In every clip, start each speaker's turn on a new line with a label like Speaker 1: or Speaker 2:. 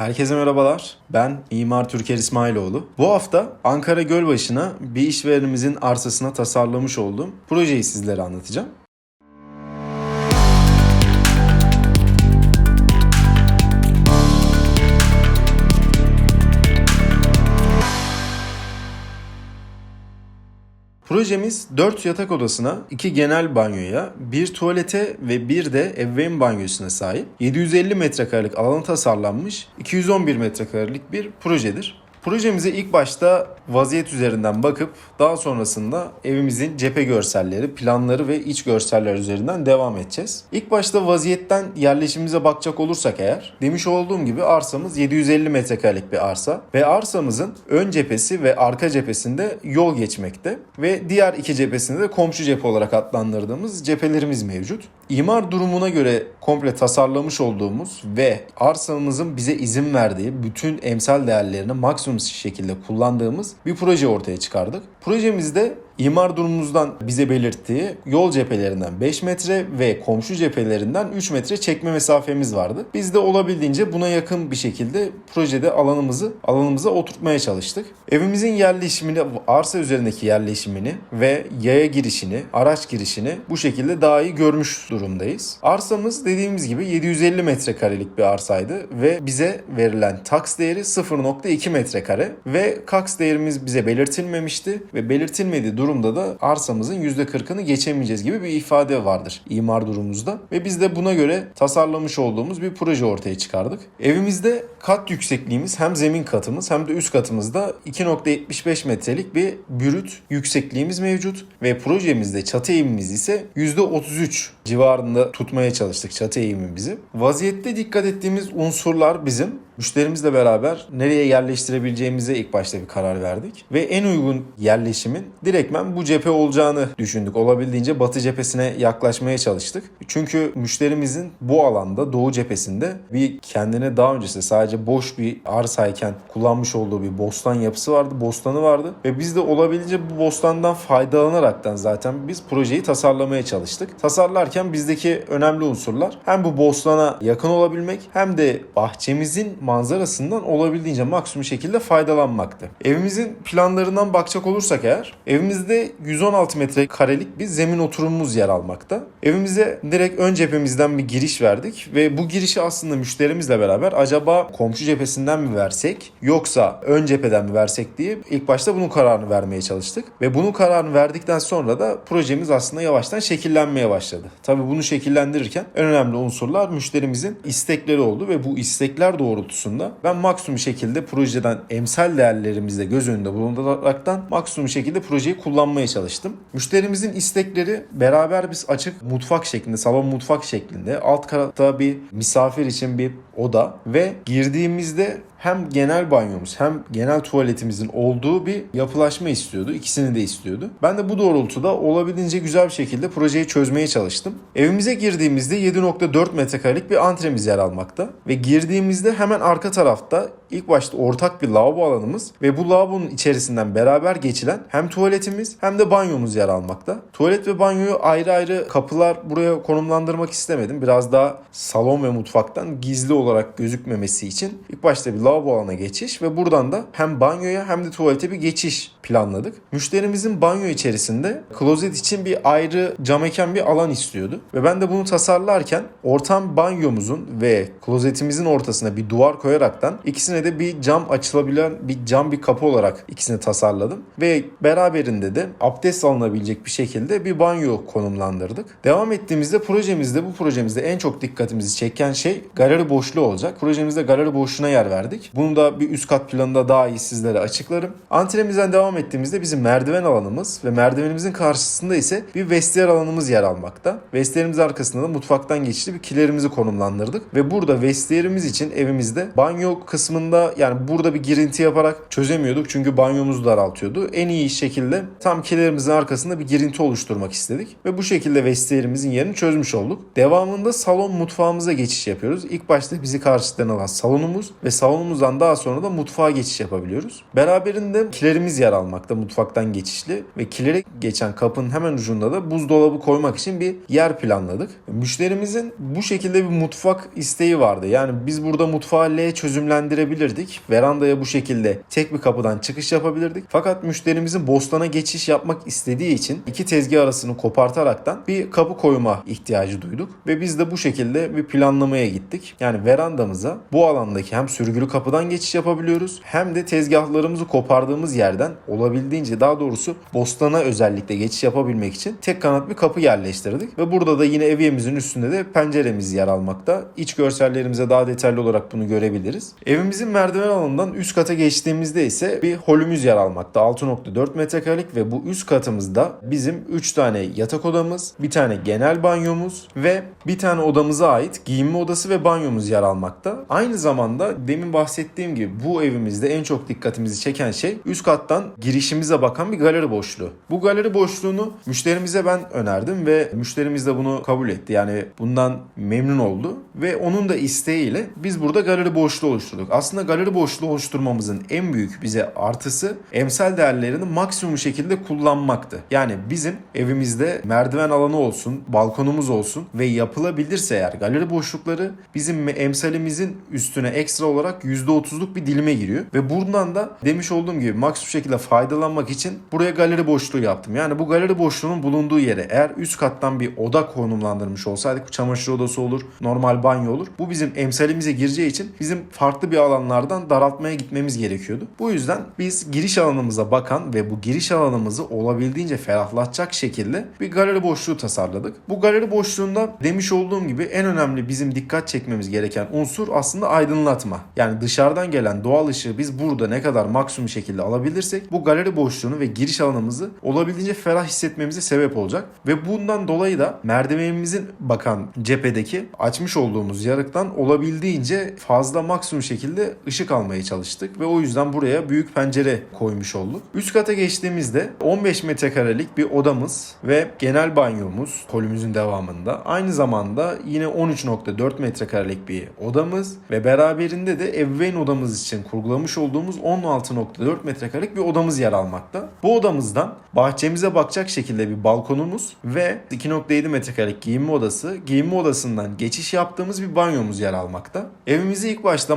Speaker 1: Herkese merhabalar. Ben Mimar Türker İsmailoğlu. Bu hafta Ankara Gölbaşı'na bir işverenimizin arsasına tasarlamış olduğum projeyi sizlere anlatacağım. Projemiz 4 yatak odasına, 2 genel banyoya, 1 tuvalete ve 1 de ebeveyn banyosuna sahip 750 metrekarelik alana tasarlanmış 211 metrekarelik bir projedir. Projemize ilk başta vaziyet üzerinden bakıp daha sonrasında evimizin cephe görselleri, planları ve iç görseller üzerinden devam edeceğiz. İlk başta vaziyetten yerleşimimize bakacak olursak eğer demiş olduğum gibi arsamız 750 metrekarelik bir arsa ve arsamızın ön cephesi ve arka cephesinde yol geçmekte ve diğer iki cephesinde de komşu cephe olarak adlandırdığımız cephelerimiz mevcut. İmar durumuna göre komple tasarlamış olduğumuz ve arsamızın bize izin verdiği bütün emsal değerlerini maksimum şekilde kullandığımız bir proje ortaya çıkardık. Projemizde imar durumumuzdan bize belirttiği yol cephelerinden 5 metre ve komşu cephelerinden 3 metre çekme mesafemiz vardı. Biz de olabildiğince buna yakın bir şekilde projede alanımızı alanımıza oturtmaya çalıştık. Evimizin yerleşimini, arsa üzerindeki yerleşimini ve yaya girişini, araç girişini bu şekilde daha iyi görmüş durumdayız. Arsamız dediğimiz gibi 750 metrekarelik bir arsaydı ve bize verilen taks değeri 0.2 metrekare ve kaks değerimiz bize belirtilmemişti ve belirtilmediği durumda da arsamızın %40'ını geçemeyeceğiz gibi bir ifade vardır imar durumumuzda ve biz de buna göre tasarlamış olduğumuz bir proje ortaya çıkardık. Evimizde kat yüksekliğimiz hem zemin katımız hem de üst katımızda 2.75 metrelik bir bürüt yüksekliğimiz mevcut ve projemizde çatı eğimimiz ise %33 civarında tutmaya çalıştık çatı eğimimizi. Vaziyette dikkat ettiğimiz unsurlar bizim müşterimizle beraber nereye yerleştirebileceğimize ilk başta bir karar verdik. Ve en uygun yerleşimin direktmen bu cephe olacağını düşündük. Olabildiğince batı cephesine yaklaşmaya çalıştık. Çünkü müşterimizin bu alanda doğu cephesinde bir kendine daha öncesinde sadece boş bir arsayken kullanmış olduğu bir bostan yapısı vardı, bostanı vardı. Ve biz de olabildiğince bu bostandan faydalanaraktan zaten biz projeyi tasarlamaya çalıştık. Tasarlarken bizdeki önemli unsurlar hem bu bostana yakın olabilmek hem de bahçemizin manzarasından olabildiğince maksimum şekilde faydalanmaktı. Evimizin planlarından bakacak olursak eğer evimizde 116 metrekarelik bir zemin oturumumuz yer almakta. Evimize direkt ön cephemizden bir giriş verdik ve bu girişi aslında müşterimizle beraber acaba komşu cephesinden mi versek yoksa ön cepheden mi versek diye ilk başta bunun kararını vermeye çalıştık. Ve bunun kararını verdikten sonra da projemiz aslında yavaştan şekillenmeye başladı. Tabii bunu şekillendirirken en önemli unsurlar müşterimizin istekleri oldu ve bu istekler doğrultusunda ben maksimum şekilde projeden emsal değerlerimizde göz önünde bulunduraraktan maksimum şekilde projeyi kullanmaya çalıştım. Müşterimizin istekleri beraber biz açık mutfak şeklinde, salon mutfak şeklinde, alt katta bir misafir için bir oda ve girdiğimizde hem genel banyomuz hem genel tuvaletimizin olduğu bir yapılaşma istiyordu. İkisini de istiyordu. Ben de bu doğrultuda olabildiğince güzel bir şekilde projeyi çözmeye çalıştım. Evimize girdiğimizde 7.4 metrekarelik bir antremiz yer almakta. Ve girdiğimizde hemen arka tarafta ilk başta ortak bir lavabo alanımız ve bu lavabonun içerisinden beraber geçilen hem tuvaletimiz hem de banyomuz yer almakta. Tuvalet ve banyoyu ayrı ayrı kapılar buraya konumlandırmak istemedim. Biraz daha salon ve mutfaktan gizli olarak gözükmemesi için ilk başta bir lavabo alana geçiş ve buradan da hem banyoya hem de tuvalete bir geçiş planladık. Müşterimizin banyo içerisinde klozet için bir ayrı cam mekan bir alan istiyordu. Ve ben de bunu tasarlarken ortam banyomuzun ve klozetimizin ortasına bir duvar koyaraktan ikisine de bir cam açılabilen bir cam bir kapı olarak ikisini tasarladım. Ve beraberinde de abdest alınabilecek bir şekilde bir banyo konumlandırdık. Devam ettiğimizde projemizde bu projemizde en çok dikkatimizi çeken şey galeri boşluğu olacak. Projemizde galeri boşluğuna yer verdik. Bunu da bir üst kat planında daha iyi sizlere açıklarım. Antremizden devam ettiğimizde bizim merdiven alanımız ve merdivenimizin karşısında ise bir vestiyer alanımız yer almakta. Vestiyerimiz arkasında da mutfaktan geçişli bir kilerimizi konumlandırdık ve burada vestiyerimiz için evimizde banyo kısmında aslında yani burada bir girinti yaparak çözemiyorduk çünkü banyomuzu daraltıyordu. En iyi şekilde tam kilerimizin arkasında bir girinti oluşturmak istedik ve bu şekilde vestiyerimizin yerini çözmüş olduk. Devamında salon mutfağımıza geçiş yapıyoruz. İlk başta bizi karşıdan alan salonumuz ve salonumuzdan daha sonra da mutfağa geçiş yapabiliyoruz. Beraberinde kilerimiz yer almakta mutfaktan geçişli ve kilere geçen kapının hemen ucunda da buzdolabı koymak için bir yer planladık. Müşterimizin bu şekilde bir mutfak isteği vardı. Yani biz burada mutfağı L çözümlendirebilirdik. Verandaya bu şekilde tek bir kapıdan çıkış yapabilirdik. Fakat müşterimizin Bostan'a geçiş yapmak istediği için iki tezgah arasını kopartaraktan bir kapı koyma ihtiyacı duyduk. Ve biz de bu şekilde bir planlamaya gittik. Yani verandamıza bu alandaki hem sürgülü kapıdan geçiş yapabiliyoruz hem de tezgahlarımızı kopardığımız yerden olabildiğince daha doğrusu Bostan'a özellikle geçiş yapabilmek için tek kanat bir kapı yerleştirdik. Ve burada da yine evimizin üstünde de penceremiz yer almakta. İç görsellerimize daha detaylı olarak bunu görebiliriz. Evimizin merdiven alanından üst kata geçtiğimizde ise bir holümüz yer almakta. 6.4 metrekarelik ve bu üst katımızda bizim 3 tane yatak odamız, bir tane genel banyomuz ve bir tane odamıza ait giyinme odası ve banyomuz yer almakta. Aynı zamanda demin bahsettiğim gibi bu evimizde en çok dikkatimizi çeken şey üst kattan girişimize bakan bir galeri boşluğu. Bu galeri boşluğunu müşterimize ben önerdim ve müşterimiz de bunu kabul etti. Yani bundan memnun oldu ve onun da isteğiyle biz burada galeri boşluğu oluşturduk. Aslında galeri boşluğu oluşturmamızın en büyük bize artısı emsal değerlerini maksimum şekilde kullanmaktı. Yani bizim evimizde merdiven alanı olsun, balkonumuz olsun ve yapılabilirse eğer galeri boşlukları bizim emsalimizin üstüne ekstra olarak %30'luk bir dilime giriyor. Ve buradan da demiş olduğum gibi maksimum şekilde faydalanmak için buraya galeri boşluğu yaptım. Yani bu galeri boşluğunun bulunduğu yere eğer üst kattan bir oda konumlandırmış olsaydık çamaşır odası olur, normal banyo olur. Bu bizim emsalimize gireceği için bizim farklı bir alanlardan daraltmaya gitmemiz gerekiyordu. Bu yüzden biz giriş alanımıza bakan ve bu giriş alanımızı olabildiğince ferahlatacak şekilde bir galeri boşluğu tasarladık. Bu galeri boşluğunda demiş olduğum gibi en önemli bizim dikkat çekmemiz gereken unsur aslında aydınlatma. Yani dışarıdan gelen doğal ışığı biz burada ne kadar maksimum şekilde alabilirsek bu galeri boşluğunu ve giriş alanımızı olabildiğince ferah hissetmemize sebep olacak. Ve bundan dolayı da merdivenimizin bakan cephedeki açmış olduğumuz yarıktan olabildiğince fazla maksimum şekilde ışık almaya çalıştık ve o yüzden buraya büyük pencere koymuş olduk. Üst kata geçtiğimizde 15 metrekarelik bir odamız ve genel banyomuz kolümüzün devamında. Aynı zamanda yine 13.4 metrekarelik bir odamız ve beraberinde de ebeveyn odamız için kurgulamış olduğumuz 16.4 metrekarelik bir odamız yer almakta. Bu odamızdan bahçemize bakacak şekilde bir balkonumuz ve 2.7 metrekarelik giyinme odası, giyinme odasından geçiş yaptığımız bir banyomuz yer almakta. Evimizi ilk başta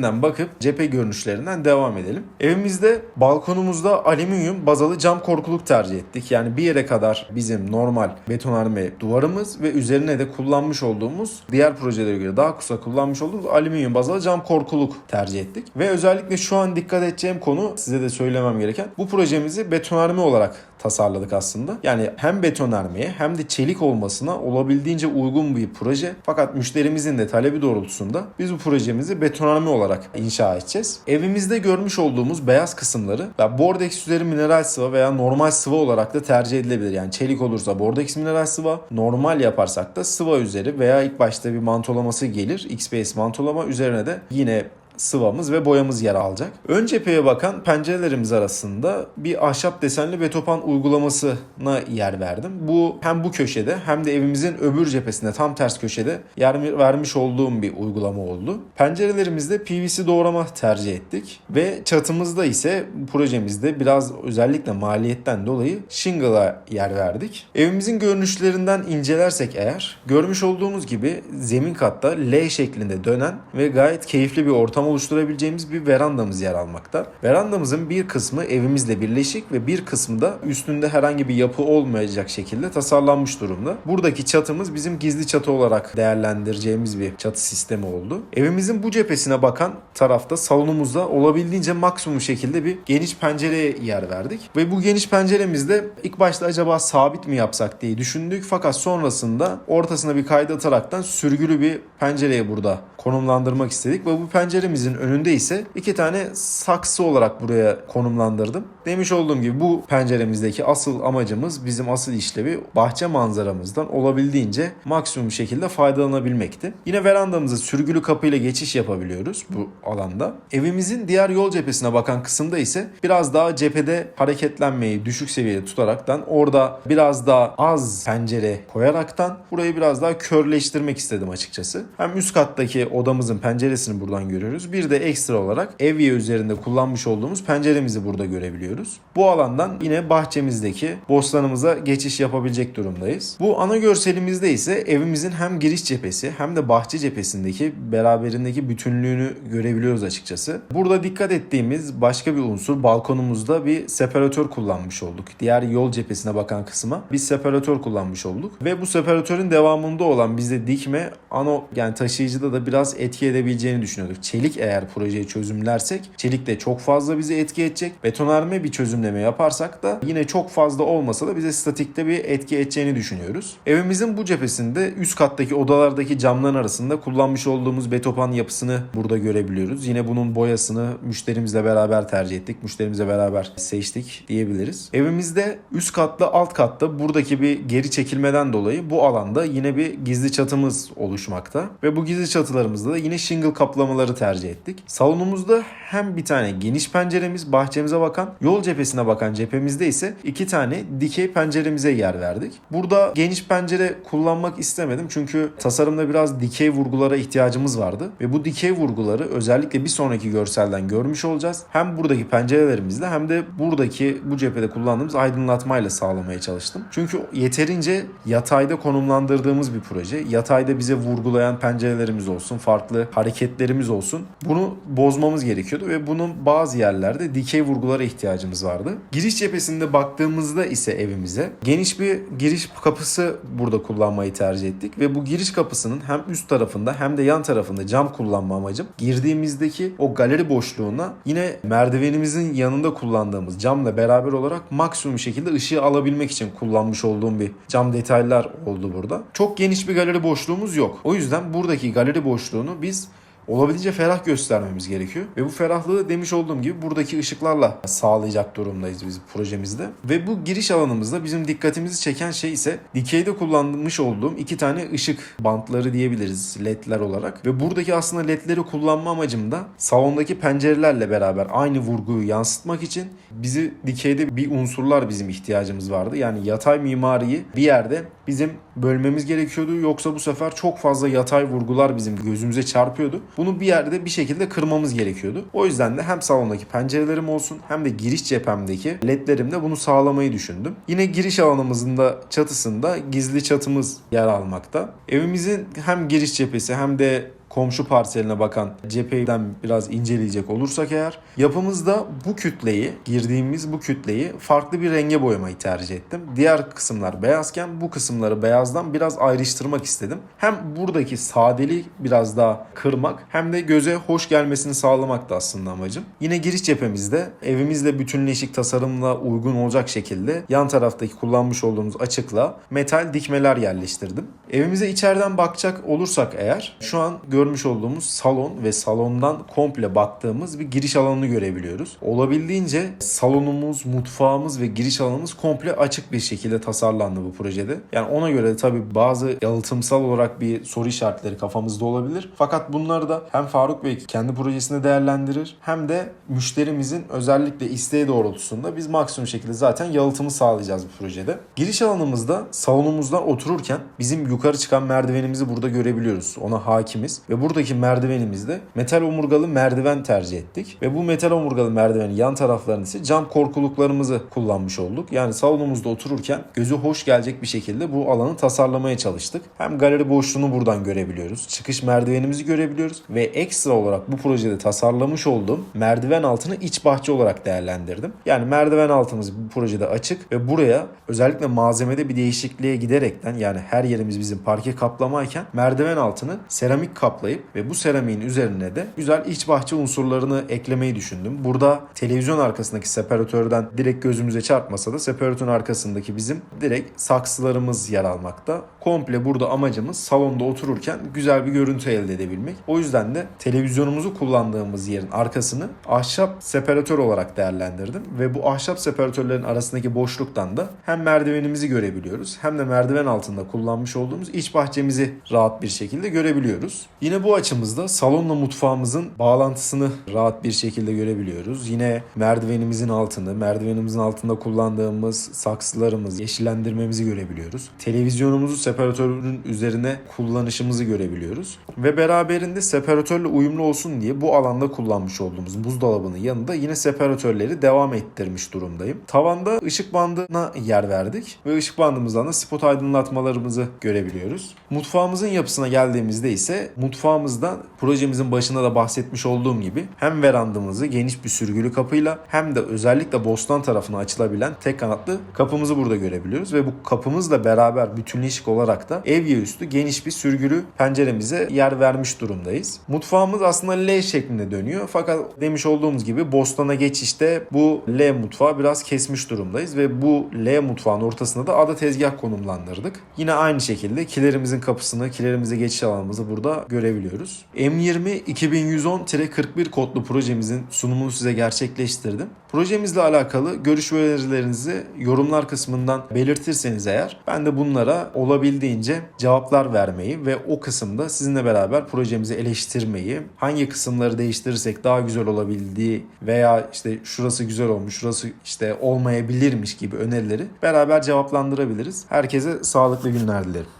Speaker 1: malzemelerinden bakıp cephe görünüşlerinden devam edelim. Evimizde balkonumuzda alüminyum bazalı cam korkuluk tercih ettik. Yani bir yere kadar bizim normal betonarme duvarımız ve üzerine de kullanmış olduğumuz diğer projelere göre daha kısa kullanmış olduğumuz alüminyum bazalı cam korkuluk tercih ettik. Ve özellikle şu an dikkat edeceğim konu size de söylemem gereken bu projemizi betonarme olarak tasarladık aslında. Yani hem betonarmeye hem de çelik olmasına olabildiğince uygun bir proje. Fakat müşterimizin de talebi doğrultusunda biz bu projemizi betonarme olarak inşa edeceğiz. Evimizde görmüş olduğumuz beyaz kısımları ve Bordex üzeri mineral sıva veya normal sıva olarak da tercih edilebilir. Yani çelik olursa Bordex mineral sıva, normal yaparsak da sıva üzeri veya ilk başta bir mantolaması gelir. XPS mantolama üzerine de yine sıvamız ve boyamız yer alacak. Ön cepheye bakan pencerelerimiz arasında bir ahşap desenli betopan uygulamasına yer verdim. Bu hem bu köşede hem de evimizin öbür cephesinde tam ters köşede yer vermiş olduğum bir uygulama oldu. Pencerelerimizde PVC doğrama tercih ettik ve çatımızda ise projemizde biraz özellikle maliyetten dolayı shingle'a yer verdik. Evimizin görünüşlerinden incelersek eğer görmüş olduğumuz gibi zemin katta L şeklinde dönen ve gayet keyifli bir ortam oluşturabileceğimiz bir verandamız yer almakta. Verandamızın bir kısmı evimizle birleşik ve bir kısmı da üstünde herhangi bir yapı olmayacak şekilde tasarlanmış durumda. Buradaki çatımız bizim gizli çatı olarak değerlendireceğimiz bir çatı sistemi oldu. Evimizin bu cephesine bakan tarafta salonumuzda olabildiğince maksimum şekilde bir geniş pencereye yer verdik. Ve bu geniş penceremizde ilk başta acaba sabit mi yapsak diye düşündük. Fakat sonrasında ortasına bir kaydı ataraktan sürgülü bir pencereye burada konumlandırmak istedik. Ve bu penceremiz Penceremizin önünde ise iki tane saksı olarak buraya konumlandırdım. Demiş olduğum gibi bu penceremizdeki asıl amacımız bizim asıl işlevi bahçe manzaramızdan olabildiğince maksimum şekilde faydalanabilmekti. Yine verandamıza sürgülü kapıyla geçiş yapabiliyoruz bu alanda. Evimizin diğer yol cephesine bakan kısımda ise biraz daha cephede hareketlenmeyi düşük seviyede tutaraktan orada biraz daha az pencere koyaraktan burayı biraz daha körleştirmek istedim açıkçası. Hem üst kattaki odamızın penceresini buradan görüyoruz. Bir de ekstra olarak evye üzerinde kullanmış olduğumuz penceremizi burada görebiliyoruz. Bu alandan yine bahçemizdeki bostanımıza geçiş yapabilecek durumdayız. Bu ana görselimizde ise evimizin hem giriş cephesi hem de bahçe cephesindeki beraberindeki bütünlüğünü görebiliyoruz açıkçası. Burada dikkat ettiğimiz başka bir unsur balkonumuzda bir separatör kullanmış olduk. Diğer yol cephesine bakan kısma bir separatör kullanmış olduk. Ve bu separatörün devamında olan bizde dikme ano yani taşıyıcıda da biraz etki edebileceğini düşünüyorduk. Çelik eğer projeyi çözümlersek çelik de çok fazla bize etki edecek. Betonarme bir çözümleme yaparsak da yine çok fazla olmasa da bize statikte bir etki edeceğini düşünüyoruz. Evimizin bu cephesinde üst kattaki odalardaki camların arasında kullanmış olduğumuz betopan yapısını burada görebiliyoruz. Yine bunun boyasını müşterimizle beraber tercih ettik. Müşterimizle beraber seçtik diyebiliriz. Evimizde üst katla alt katta buradaki bir geri çekilmeden dolayı bu alanda yine bir gizli çatımız oluşmakta. Ve bu gizli çatılarımızda da yine shingle kaplamaları tercih ettik. Salonumuzda hem bir tane geniş penceremiz bahçemize bakan, yol cephesine bakan cephemizde ise iki tane dikey penceremize yer verdik. Burada geniş pencere kullanmak istemedim çünkü tasarımda biraz dikey vurgulara ihtiyacımız vardı. Ve bu dikey vurguları özellikle bir sonraki görselden görmüş olacağız. Hem buradaki pencerelerimizle hem de buradaki bu cephede kullandığımız aydınlatmayla sağlamaya çalıştım. Çünkü yeterince yatayda konumlandırdığımız bir proje. Yatayda bize vurgulayan pencerelerimiz olsun, farklı hareketlerimiz olsun. Bunu bozmamız gerekiyordu ve bunun bazı yerlerde dikey vurgulara ihtiyacımız vardı. Giriş cephesinde baktığımızda ise evimize geniş bir giriş kapısı burada kullanmayı tercih ettik ve bu giriş kapısının hem üst tarafında hem de yan tarafında cam kullanma amacım girdiğimizdeki o galeri boşluğuna yine merdivenimizin yanında kullandığımız camla beraber olarak maksimum şekilde ışığı alabilmek için kullanmış olduğum bir cam detaylar oldu burada. Çok geniş bir galeri boşluğumuz yok. O yüzden buradaki galeri boşluğunu biz olabildiğince ferah göstermemiz gerekiyor. Ve bu ferahlığı demiş olduğum gibi buradaki ışıklarla sağlayacak durumdayız biz projemizde. Ve bu giriş alanımızda bizim dikkatimizi çeken şey ise dikeyde kullanmış olduğum iki tane ışık bantları diyebiliriz ledler olarak. Ve buradaki aslında ledleri kullanma amacım da salondaki pencerelerle beraber aynı vurguyu yansıtmak için bizi dikeyde bir unsurlar bizim ihtiyacımız vardı. Yani yatay mimariyi bir yerde bizim bölmemiz gerekiyordu. Yoksa bu sefer çok fazla yatay vurgular bizim gözümüze çarpıyordu. Bunu bir yerde bir şekilde kırmamız gerekiyordu. O yüzden de hem salondaki pencerelerim olsun hem de giriş cephemdeki ledlerimle bunu sağlamayı düşündüm. Yine giriş alanımızın da çatısında gizli çatımız yer almakta. Evimizin hem giriş cephesi hem de komşu parseline bakan cepheden biraz inceleyecek olursak eğer yapımızda bu kütleyi girdiğimiz bu kütleyi farklı bir renge boyamayı tercih ettim. Diğer kısımlar beyazken bu kısımları beyazdan biraz ayrıştırmak istedim. Hem buradaki sadeliği biraz daha kırmak hem de göze hoş gelmesini sağlamak da aslında amacım. Yine giriş cephemizde evimizle bütünleşik tasarımla uygun olacak şekilde yan taraftaki kullanmış olduğumuz açıkla metal dikmeler yerleştirdim. Evimize içeriden bakacak olursak eğer şu an görmüş olduğumuz salon ve salondan komple baktığımız bir giriş alanını görebiliyoruz. Olabildiğince salonumuz, mutfağımız ve giriş alanımız komple açık bir şekilde tasarlandı bu projede. Yani ona göre tabii bazı yalıtımsal olarak bir soru işaretleri kafamızda olabilir. Fakat bunları da hem Faruk Bey kendi projesinde değerlendirir hem de müşterimizin özellikle isteği doğrultusunda biz maksimum şekilde zaten yalıtımı sağlayacağız bu projede. Giriş alanımızda salonumuzdan otururken bizim yukarı çıkan merdivenimizi burada görebiliyoruz. Ona hakimiz ve buradaki merdivenimizde metal omurgalı merdiven tercih ettik. Ve bu metal omurgalı merdivenin yan taraflarını ise cam korkuluklarımızı kullanmış olduk. Yani salonumuzda otururken gözü hoş gelecek bir şekilde bu alanı tasarlamaya çalıştık. Hem galeri boşluğunu buradan görebiliyoruz. Çıkış merdivenimizi görebiliyoruz. Ve ekstra olarak bu projede tasarlamış olduğum merdiven altını iç bahçe olarak değerlendirdim. Yani merdiven altımız bu projede açık ve buraya özellikle malzemede bir değişikliğe giderekten yani her yerimiz bizim parke kaplamayken merdiven altını seramik kaplı kaplayıp ve bu seramiğin üzerine de güzel iç bahçe unsurlarını eklemeyi düşündüm. Burada televizyon arkasındaki separatörden direkt gözümüze çarpmasa da separatörün arkasındaki bizim direkt saksılarımız yer almakta. Komple burada amacımız salonda otururken güzel bir görüntü elde edebilmek. O yüzden de televizyonumuzu kullandığımız yerin arkasını ahşap separatör olarak değerlendirdim ve bu ahşap separatörlerin arasındaki boşluktan da hem merdivenimizi görebiliyoruz hem de merdiven altında kullanmış olduğumuz iç bahçemizi rahat bir şekilde görebiliyoruz. Yine bu açımızda salonla mutfağımızın bağlantısını rahat bir şekilde görebiliyoruz. Yine merdivenimizin altını, merdivenimizin altında kullandığımız saksılarımız, yeşillendirmemizi görebiliyoruz. Televizyonumuzu separatörün üzerine kullanışımızı görebiliyoruz. Ve beraberinde separatörle uyumlu olsun diye bu alanda kullanmış olduğumuz buzdolabının yanında yine separatörleri devam ettirmiş durumdayım. Tavanda ışık bandına yer verdik ve ışık bandımızdan da spot aydınlatmalarımızı görebiliyoruz. Mutfağımızın yapısına geldiğimizde ise mutfağımızdan projemizin başında da bahsetmiş olduğum gibi hem verandamızı geniş bir sürgülü kapıyla hem de özellikle bostan tarafına açılabilen tek kanatlı kapımızı burada görebiliyoruz ve bu kapımızla beraber bütünleşik olarak da evye üstü geniş bir sürgülü penceremize yer vermiş durumdayız. Mutfağımız aslında L şeklinde dönüyor fakat demiş olduğumuz gibi bostana geçişte bu L mutfağı biraz kesmiş durumdayız ve bu L mutfağın ortasında da ada tezgah konumlandırdık. Yine aynı şekilde kilerimizin kapısını, kilerimize geçiş alanımızı burada görebiliyoruz. M20 2110-41 kodlu projemizin sunumunu size gerçekleştirdim. Projemizle alakalı görüş ve önerilerinizi yorumlar kısmından belirtirseniz eğer ben de bunlara olabildiğince cevaplar vermeyi ve o kısımda sizinle beraber projemizi eleştirmeyi, hangi kısımları değiştirirsek daha güzel olabildiği veya işte şurası güzel olmuş, şurası işte olmayabilirmiş gibi önerileri beraber cevaplandırabiliriz. Herkese sağlıklı günler dilerim.